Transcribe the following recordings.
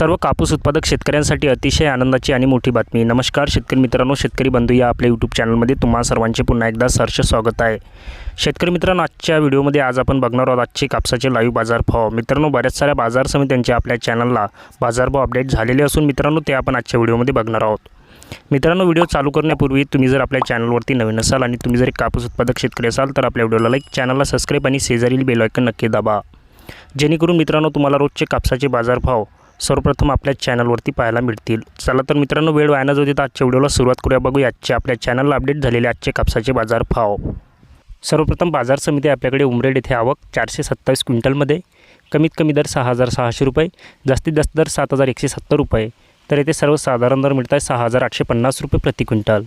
सर्व कापूस उत्पादक शेतकऱ्यांसाठी अतिशय आनंदाची आणि मोठी बातमी. नमस्कार शेतकरी मित्रांनो शेतकरी बंधू या आपल्या यूट्यूब चॅनलमध्ये तुम्हा सर्वांचे पुन्हा एकदा सहर्ष स्वागत आहे. शेतकरी मित्रांनो आजच्या व्हिडिओमध्ये आज आपण बघणार आहोत आजचे कापसाचे लाईव्ह बाजार भाव मित्रांनो बऱ्याच साऱ्या बाजार समित्यांचे आपल्या चॅनलला बाजारभाव अपडेट झालेले असून मित्रांनो ते आपण आजच्या व्हिडिओमध्ये बघणार आहोत. मित्रांनो व्हिडिओ चालू करण्यापूर्वी तुम्ही जर आपल्या चॅनलवरती नवीन असाल आणि तुम्ही जर एक कापूस उत्पादक शेतकरी असाल तर आपल्या व्हिडिओला लाईक चॅनलला सबस्क्राईब आणि शेजारील बेलायकन नक्की दाबा. जेणेकरून मित्रांनो तुम्हाला रोजचे कापसाचे बाजारभाव सर्वप्रथम आपल्या चॅनलवरती पाहायला मिळतील. चला तर मित्रांनो वेळ वाया होती जाऊ देता आजच्या व्हिडिओला सुरुवात करूया. बघूया आजच्या आपल्या चॅनलला अपडेट झालेले आजचे कापसाचे बाजार भाव. सर्वप्रथम बाजार समिती आपल्याकडे उमरेड येथे आवक चारशे सत्तावीस क्विंटलमध्ये. कमीत कमी दर सहा हजार सहाशे रुपये जास्तीत जास्त दर सात हजार एकशे सत्तर रुपये. तर येथे सर्वसाधारण दर मिळत आहे सहा हजार आठशे पन्नास रुपये प्रति क्विंटल.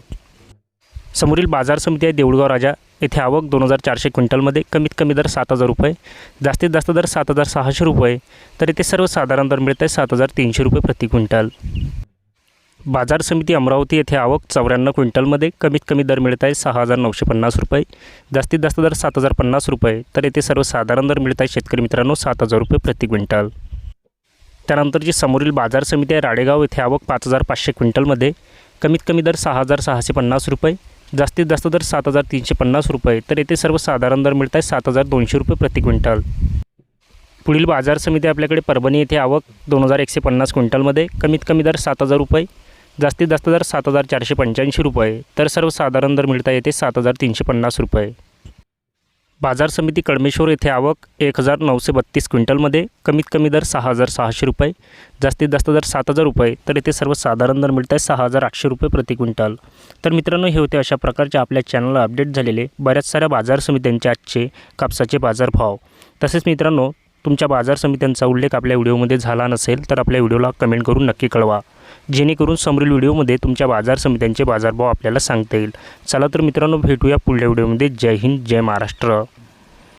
समोरील बाजार समिती आहे देऊळगाव राजा. येथे आवक दोन हजार चारशे क्विंटलमध्ये कमीत कमी दर सात हजार रुपये जास्तीत जास्त दर सात हजार सहाशे रुपये तर येथे सर्वसाधारण दर मिळत आहे सात हजार तीनशे रुपये प्रति क्विंटल. बाजार समिती अमरावती येथे आवक चौऱ्याण्णव क्विंटलमध्ये कमीत कमी दर मिळत आहे सहा हजार नऊशे पन्नास रुपये जास्तीत जास्त दर सात हजार पन्नास रुपये तर येथे सर्वसाधारण दर मिळत आहे शेतकरी मित्रांनो सात हजार रुपये प्रति क्विंटल. त्यानंतर जी समोरील बाजार समिती आहे राडेगाव येथे आवक पाच हजार पाचशे क्विंटलमध्ये कमीत कमी दर सहा हजार सहाशे पन्नास रुपये जास्तीत जास्त दर सात हजार तीनशे पन्नास रुपये तर येथे सर्वसाधारण दर मिळत आहे सात हजार दोनशे रुपये प्रति क्विंटल. पुढील बाजार समिती आपल्याकडे परभणी येथे आवक दोन हजार एकशे पन्नास क्विंटलमध्ये कमीत कमी दर सात हजार रुपये जास्तीत जास्त दर सात हजार चारशे पंच्याऐंशी रुपये तर सर्वसाधारण दर मिळता येते सात हजार तीनशे पन्नास रुपये. बाजार समिती कडमेश्वर येथे आवक एक हजार नऊशे बत्तीस क्विंटलमध्ये कमीत कमी दर सहा हजार सहाशे रुपये जास्तीत जास्त दर सात हजार रुपये तर येथे सर्वसाधारण दर मिळत आहे सहा हजार आठशे रुपये प्रति क्विंटल. तर मित्रांनो हे होते अशा प्रकारचे आपल्या चॅनलला अपडेट झालेले बऱ्याच साऱ्या बाजार समित्यांचे आजचे कापसाचे बाजारभाव. तसेच मित्रांनो तुमच्या बाजार समित्यांचा उल्लेख आपल्या व्हिडिओमध्ये झाला नसेल तर आपल्या व्हिडिओला कमेंट करून नक्की कळवा. जेणेकरून समोरील व्हिडिओमध्ये तुमच्या बाजार समित्यांचे बाजारभाव आपल्याला सांगता येईल. चला तर मित्रांनो भेटूया पुढल्या व्हिडिओमध्ये. जय हिंद जय महाराष्ट्र.